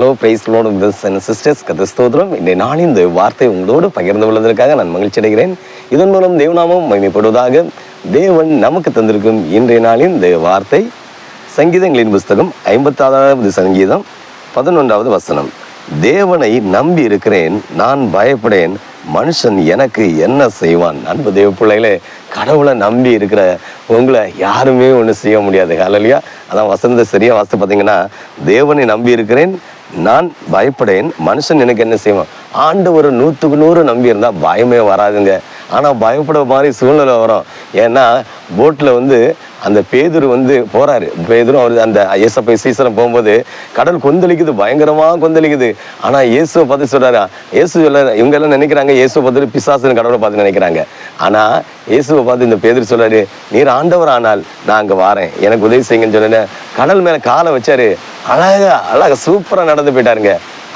பிரைஸ்லோடு sisters கதஸ்தோத்திரம் இன்றைய நாளின் இந்த வார்த்தை உங்களோடு பகிர்ந்து கொள்வதற்காக நான் மகிழ்ச்சி அடைகிறேன். இதன் மூலம் தேவநாமம் மகிமைப்படுவதாக தேவன் நமக்கு தந்திருக்கும் இன்றைய நாளின் இந்த வார்த்தை. சங்கீதங்களின் புஸ்தகம் ஐம்பத்தாறாவது சங்கீதம் பதினொன்றாவது வசனம். தேவனை நம்பி இருக்கிறேன் நான் பயப்படேன் மனுஷன் எனக்கு என்ன செய்வான்? அன்பு தேவ பிள்ளைகளே கடவுளை நம்பி இருக்கிற உங்களை யாருமே ஒன்றும் செய்ய முடியாது. ஹalleluya அதான் வசந்த சரியாக வாசித்து பார்த்தீங்கன்னா தேவனை நம்பி இருக்கிறேன் நான் பயப்படேன். மனுஷன் எனக்கு என்ன செய்வான்? ஆண்டு ஒரு நூற்றுக்கு நூறு நம்பி இருந்தால் பயமே வராதுங்க. ஆனால் பயப்பட மாதிரி சூழ்நிலை வரும். ஏன்னா போட்டில் வந்து அந்த பேதுரு வந்து போகிறாரு பேதுரு அவர் அந்த இயேசப்பை சீசனம் போகும்போது கடல் கொந்தளிக்குது பயங்கரமாக கொந்தளிக்குது. ஆனால் இயேசுவை பார்த்து சொல்கிறாரா இயேசு சொல்ல இவங்கெல்லாம் நினைக்கிறாங்க இயேசுவை பார்த்துட்டு பிசாசுன்னு கடவுளை பார்த்து நினைக்கிறாங்க. ஆனால் இயேசுவை பார்த்து இந்த பேதுரு சொல்கிறாரு நீர் ஆண்டவர் ஆனால் நான் அங்கே வாரேன். எனக்கு உதவி செய்யுங்கன்னு சொன்னேன். கடல் மேலே காலை வச்சாரு. அழகா அழகா சூப்பராக நடந்து போயிட்டாருங்க.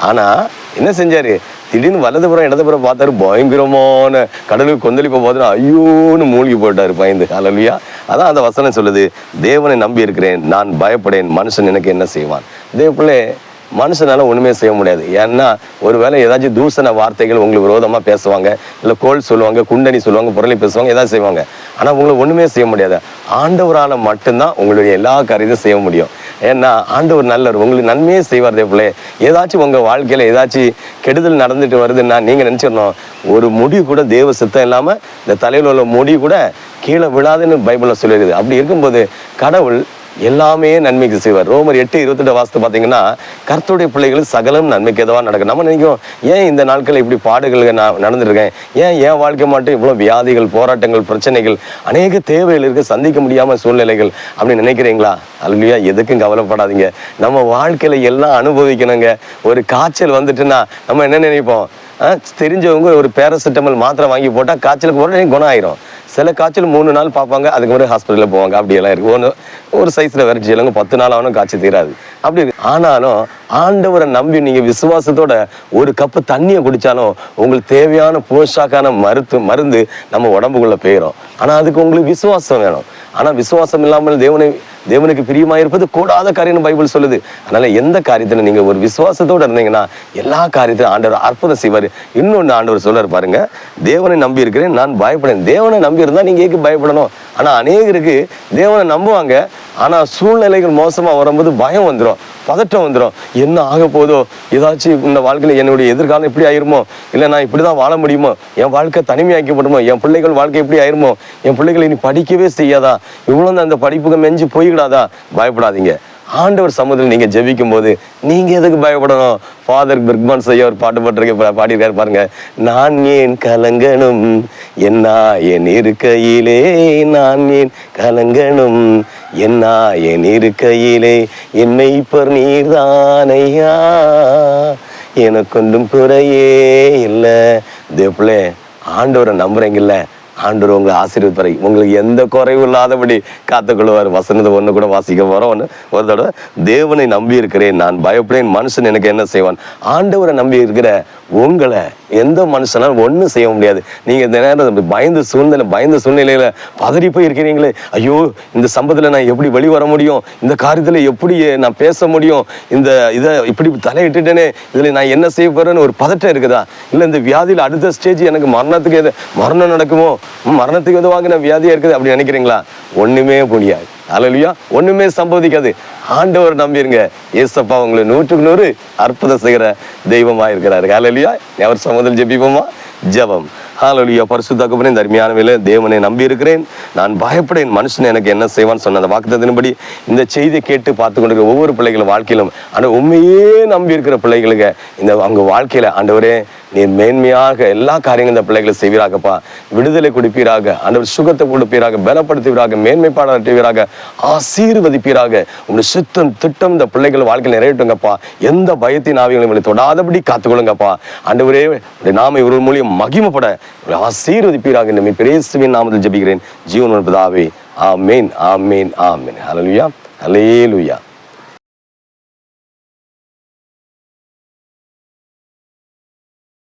ஆனால் என்ன செஞ்சார்? திடீர்னு வலதுபுறம் இடதுபுறம் பார்த்தாரு பயங்கரமான கடலுக்கு கொந்தளிப்பை பார்த்தா ஐயோன்னு மூழ்கி போயிட்டாரு பயந்து. அலலுயா அதான் அந்த வசனம் சொல்லுது தேவனை நம்பி இருக்கிறேன் நான் பயப்படேன் மனுஷன் எனக்கு என்ன செய்வான்? இதே பிள்ளை மனுஷனால ஒன்றுமே செய்ய முடியாது. ஏன்னா ஒருவேளை ஏதாச்சும் தூசண வார்த்தைகள் உங்களுக்கு விரோதமாக பேசுவாங்க இல்லை கோல் சொல்லுவாங்க குண்டனி சொல்லுவாங்க புரளி பேசுவாங்க ஏதாவது செய்வாங்க. ஆனால் உங்களை ஒன்றுமே செய்ய முடியாது. ஆண்டவரால் மட்டும்தான் உங்களுடைய எல்லா காரியத்தையும் செய்ய முடியும். ஏன்னா ஆண்டவர் நல்லவர். உங்களுக்கு நன்மையே செய்வார் தேவப்பிள்ளை. ஏதாச்சும் உங்கள் வாழ்க்கையில் ஏதாச்சும் கெடுதல் நடந்துட்டு வருதுன்னா நீங்கள் நினச்சிடணும் ஒரு முடி கூட தேவ சித்தம் இல்லாமல் இந்த தலையில் உள்ள முடி கூட கீழே விழாதுன்னு பைபிளில் சொல்லியிருக்குது. அப்படி இருக்கும்போது கடவுள் எல்லாமே நன்மைக்கு செய்வார். ரோமர் எட்டு இருபத்தெட்டு வாசத்து பார்த்தீங்கன்னா கர்த்தருடைய பிள்ளைகள் சகலம் நன்மைக்கு எதுவாக நடக்கும். நம்ம நினைக்கும் ஏன் இந்த நாட்களில் இப்படி பாடுகள் நான் நடந்துருக்கேன்? ஏன் என் வாழ்க்கை மட்டும் இவ்வளோ வியாதிகள் போராட்டங்கள் பிரச்சனைகள் அநேக தேவைகள் இருக்க சந்திக்க முடியாமல் சூழ்நிலைகள் அப்படின்னு நினைக்கிறீங்களா? அல்லையா எதுக்கும் கவலைப்படாதீங்க. நம்ம வாழ்க்கையில் எல்லாம் அனுபவிக்கணுங்க. ஒரு காய்ச்சல் வந்துட்டுன்னா நம்ம என்ன நினைப்போம்? ஆ, தெரிஞ்சவங்க ஒரு பேராசிட்டமல் மாத்திரை வாங்கி போட்டால் காய்ச்சலுக்கு உடனே குணம் ஆயிரும். சில காய்ச்சல் மூணு நாள் பார்ப்பாங்க அதுக்கு முன்னாடி ஹாஸ்பிட்டலில் போவாங்க. அப்படியெல்லாம் இருக்கு. ஒன்று ஒரு சைஸில் விரட்டி இல்லைங்க பத்து நாள் ஆகணும் காய்ச்சி தீராது. அப்படி ஆனாலும் ஆண்டவரை நம்பி நீங்கள் விசுவாசத்தோட ஒரு கப்பு தண்ணியை குடித்தாலும் உங்களுக்கு தேவையான போஷாக்கான மருத்து மருந்து நம்ம உடம்புக்குள்ளே போயிடும் ஆனால் அதுக்கு உங்களுக்கு விசுவாசம் வேணும். ஆனால் விசுவாசம் இல்லாமல் தேவனை தேவனுக்கு பிரியமாக இருப்பது கூடாத காரியம்னு பைபிள் சொல்லுது. அதனால் எந்த காரியத்தில் நீங்கள் ஒரு விசுவாசத்தோடு இருந்தீங்கன்னா எல்லா காரியத்திலும் ஆண்டவர் அற்புதம் செய்வார். இன்னொன்று ஆண்டவர் சொல்றாரு பாருங்க தேவனை நம்பி இருக்கிறேன் நான் பயப்படேன். தேவனை நம்பி இருந்தால் நீங்கள் எதுக்கு பயப்படணும்? ஆனால் அநேகருக்கு தேவனை நம்புவாங்க. ஆனால் சூழ்நிலைகள் மோசமாக வரும்போது பயம் வந்துடும் பதட்டம் வந்துடும் என்ன ஆக போதோ ஏதாச்சும் இந்த வாழ்க்கையில் என்னுடைய எதிர்காலம் இப்படி ஆயிருமோ? இல்லை நான் இப்படி தான் வாழ முடியுமோ? என் வாழ்க்கை தனிமையாக்கப்படுமோ? என் பிள்ளைகள் வாழ்க்கை எப்படி ஆயிருமோ? என் பிள்ளைகள் இனி படிக்கவே செய்யாதா? இவ்வளோ அந்த படிப்புக்கு மெஞ்சு போய்கிடாதா பயப்படாதீங்க. ஆண்டவர் சமூகத்தில் நீங்கள் ஜெபிக்கும் போது நீங்கள் எதுக்கு பயப்படணும்? ஃபாதர் பிர்க்மான் செய்ய ஒரு பாட்டு பாட்டிருக்க பாடியிருக்காரு பாருங்க. நான் ஏன் கலங்கணும்? என்ன என் இருக்கையிலே நான் ஏன் கலங்கணும்? என்ன என் இருக்கையிலே என்னை பர் நீர்தானையா எனக்கொன்றும் குறையே இல்லை. தேவப்பிள்ளை ஆண்டவரை நம்புறீங்கல்ல ஆண்டவர் உங்களை ஆசீர்வதிப்பாரு. உங்களுக்கு எந்த குறைவும் இல்லாதபடி காத்துக்கொள்வார். வசனத்தை ஒன்று கூட வாசிக்க போகிறோம் ஒன்று ஒரு தடவை தேவனை நம்பி இருக்கிறேன் நான் பயப்படேன். மனுஷன் எனக்கு என்ன செய்வான்? ஆண்டவரை நம்பி இருக்கிற உங்களை எந்த மனுஷனாலும் ஒன்றும் செய்ய முடியாது. நீங்கள் இந்த நேரம் பயந்து சூழ்நிலை பயந்த சூழ்நிலையில் பதறி போய் இருக்கிறீங்களே ஐயோ இந்த சம்பத்தில் நான் எப்படி வெளி வர முடியும்? இந்த காரியத்தில் எப்படி நான் பேச முடியும்? இந்த இதை இப்படி தலையிட்டுட்டேனே இதில் நான் என்ன செய்ய போகிறேன்னு ஒரு பதட்டம் இருக்குதா? இல்லை இந்த வியாதியில் அடுத்த ஸ்டேஜ் எனக்கு மரணத்துக்கு எது மரணம் நடக்குமோ? மரணத்துக்கு எதுவாக நான் வியாதியாக இருக்குது அப்படி நினைக்கிறீங்களா? ஒன்றுமே முடியாது அலலியா ஒன்றுமே சம்பவதிக்காது ஆண்டவர் நம்பிருங்க. ஏசப்பா உங்களை நூற்றுக்கு நூறு அற்புதம் செய்கிற தெய்வமாக இருக்கிறாரு காலையிலையா அவர் சமுதல் ஜெபிப்போமா? ஜெபம். ஹாலலியா பரிசுத்தாக்கப்பனே இந்த அருமையான வேலை தேவனை நம்பி இருக்கிறேன் நான் பயப்படேன். மனுஷன் எனக்கு என்ன செய்வான்னு சொன்ன அந்த வாக்குத்தத்தின்படி இந்த செய்தியை கேட்டு பார்த்து கொண்டிருக்கிற ஒவ்வொரு பிள்ளைகள் வாழ்க்கையிலும் ஆனால் உண்மையே நம்பி இருக்கிற பிள்ளைகளுக்கு இந்த அவங்க வாழ்க்கையில் ஆண்டவரே நீர் மேன்மையாக எல்லா காரியங்களும் இந்த பிள்ளைகளை செய்வீராகப்பா. விடுதலை கொடுப்பீராக ஆண்டவர் சுகத்தை கொடுப்பீராக பலப்படுத்துவீராக மேன்மைப்பாடாட்டுவீராக ஆசீர்வதிப்பீராக. உங்களுடைய சுத்தம் திட்டம் இந்த பிள்ளைகள் வாழ்க்கையில் நிறைவேற்றுங்கப்பா. எந்த பயத்தின் ஆவியங்களும் இவங்களை தொடாதபடி காத்துக்கொள்ளுங்கப்பா. ஆண்டவரே நாம இவர் மூலியம் மகிமைப்பட ஆசீர்வதிப்பீராக நம்மை பிரேசுவின் நாமத்தில் ஜபிக்கிறேன். ஜீவன் பிதாவே ஆமேன் ஆமேன் ஆமேன். ஹalleluya ஹalleluya